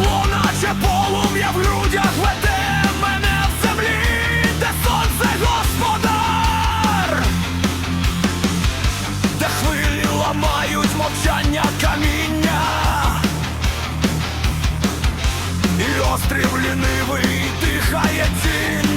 тепло, полум'я в грудях веде мене в землі, де сонце господар, де хвилі ламають мовчання каміння, і острів лінивий дихає тінь.